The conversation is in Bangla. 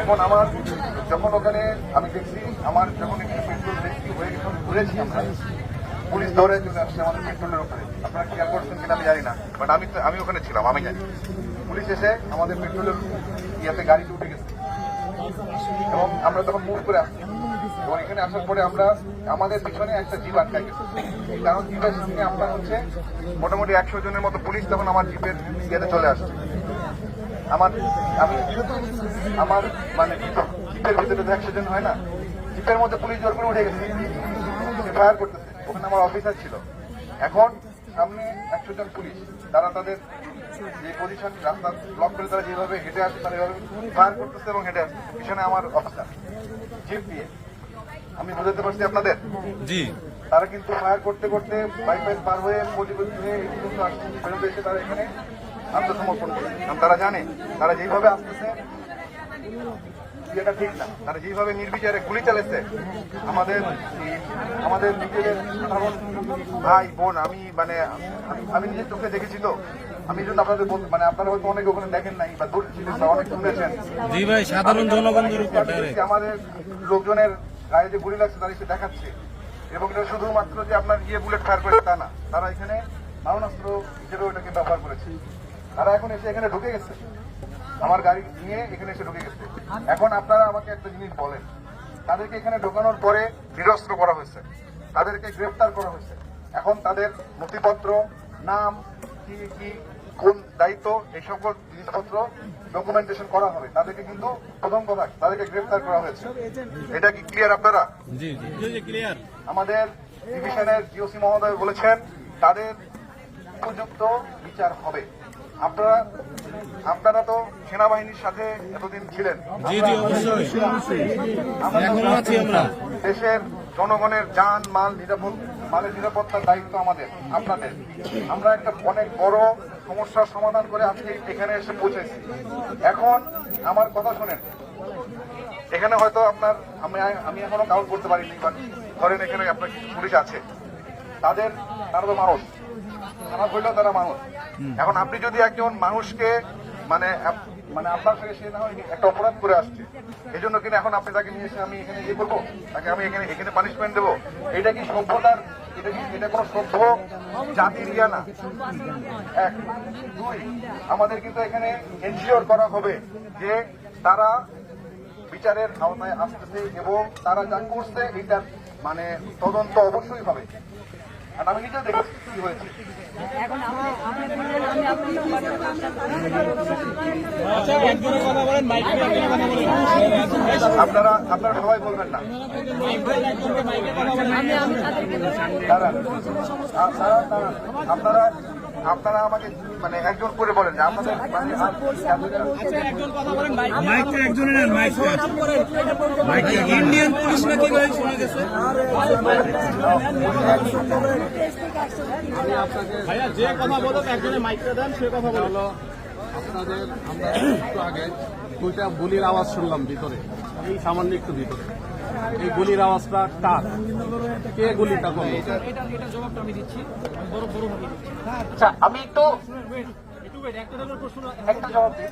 এখন আমার, যখন ওখানে আমি দেখছি, আমার যখন এখানে পেট্রোল বেশি হয়ে যখন ঘুরেছি আমরা। পুলিশ ধরে চলে আসছে আমাদের পেট্রোলের উপরে আপনারা খেয়াল করছেন কিনা আমি জানি না বাট আমি আমি ওখানে ছিলাম, আমি জানি। পুলিশ এসে আমাদের পেট্রোলের ইয়াতে গাড়িতে উঠে গেছে। এবং আমরা তখন মুভ করে আসছি। এবং এখানে আসার পরে আমরা আমাদের পিছনে একটা জিপ আটকাই গেছে। কারণ জিপের সঙ্গে আপনার হচ্ছে মোটামুটি একশো জনের মতো পুলিশ তখন আমার জিপের ইয়েতে চলে আসছে। আমার আমি আমার মানে জিপের ভিতরে তো জন হয় না। জিপের মধ্যে পুলিশ জোর করে উঠে গেছে। ফায়ার করতেছে। ওখানে আমার অফিসার ছিল। এখন সামনে একশো জন পুলিশ। তারা তাদের যে পজিশন রাস্তা ব্লক করে তারা যেভাবে হেঁটে আসছে তারা এভাবে ফায়ার করতেছে এবং হেঁটে আসছে। পিছনে আমার অফিসার জিপ দিয়ে। আমি বোঝাতে পারছি আপনাদের? জি। তারা কিন্তু ফায়ার করতে করতে বাইপাস পার হয়ে হয়ে এই পর্যন্ত আসছে। ফেরত এসে তারা এখানে আত্মসমর্পণ করে কারণ তারা জানে তারা যেভাবে আসতেছে এটা ঠিক না। তারা যেভাবে নির্বিচারে গুলি চালাচ্ছে আমাদের আমাদের নিজেদের সাধারণ ভাই বোন আমি মানে আমি- নিজের চোখে দেখেছি তো। আমি জন্য আপনাদের বল- মানে আপনারা হয়তো অনেক ওখানে দেখেন নাই বা দূর ছিলেন বা অনেক শুনেছেন জি ভাই সাধারণ জনগণের উপর আমি ডাইরেক্ট দেখছি আমাদের লোকজনের গায়ে যে গুলি লাগছে তারা এসে দেখাচ্ছে। এবং এটা শুধুমাত্র যে আপনার গিয়ে বুলেট ফায়ার করেছে তা না তারা এখানে মারণাস্ত্র হিসেবে ওটাকে ব্যবহার করেছে। তারা এখন এসে এখানে ঢুকে গেছে। আমার গাড়ি নিয়ে এখানে এসে ঢুকে গেছে। এখন আপনারা আমাকে একটা জিনিস বলেন। তাদেরকে এখানে ঢোকানোর পরে নিরস্ত্র করা হয়েছে। তাদেরকে গ্রেফতার করা হয়েছে। এখন তাদের নথিপত্র নাম কি কি কোন দায়িত্ব এই সকল জিনিসপত্র ডকুমেন্টেশন করা হবে। তাদেরকে কিন্তু প্রথম কথা তাদেরকে গ্রেফতার করা হয়েছে। এটা কি ক্লিয়ার আপনারা? জি জি। ক্লিয়ার আমাদের ডিভিশনের জিওসি মহোদয় বলেছেন তাদের উপযুক্ত বিচার হবে। আপনারা আপনারা তো সেনাবাহিনীর সাথে এতদিন ছিলেন। দেশের জনগণের যান মাল নিরাপদ মালের নিরাপত্তার দায়িত্ব আমাদের আপনাদের। আমরা একটা অনেক বড় সমস্যার সমাধান করে আজকে এখানে এসে পৌঁছেছি। এখন আমার কথা শোনেন। এখানে হয়তো আপনার আমি আমি এখনও কাউন্ট করতে পারিনি বাট ধরেন এখানে আপনার পুলিশ আছে। তাদের তারা তো মানুষ। খারাপ হইলেও তারা মানুষ। এখন আপনি যদি একজন মানুষকে মানে মানে আপনার সঙ্গে সে না হয় একটা অপরাধ করে আসছে এই জন্য কিনা এখন আপনি তাকে নিয়ে এসে আমি এখানে ইয়ে করব? তাকে আমি এখানে এখানে পানিশমেন্ট দেবো? এটা কি সভ্যতার এটা কি এটা কোনো সভ্য জাতির ইয়া না? এক। দুই আমাদের কিন্তু এখানে এনশিওর করা হবে যে তারা বিচারের আওতায় আসতেছে এবং তারা যা করছে এটার মানে তদন্ত অবশ্যই হবে। আমি নিজে দেখেছি কি হয়েছে। আপনারা আপনারা সবাই বলবেন না। আপনারা আপনারা আমাকে মানে একজন করে বলেন যে আপনাদের মানে ইন্ডিয়ান পুলিশ নাকি শোনা গেছে ভাইয়া যে কথা বলো একজনের মাইকটা দেন সে কথা বলো আপনাদের আমরা একটু আগে দুইটা গুলির আওয়াজ শুনলাম ভিতরে এই সামান্য একটু ভিতরে এই গুলির আওয়াজটা কার? কে গুলিটা করল? আচ্ছা আমি একটু একটু wait, একটা প্রশ্ন একটা জবাব দিই।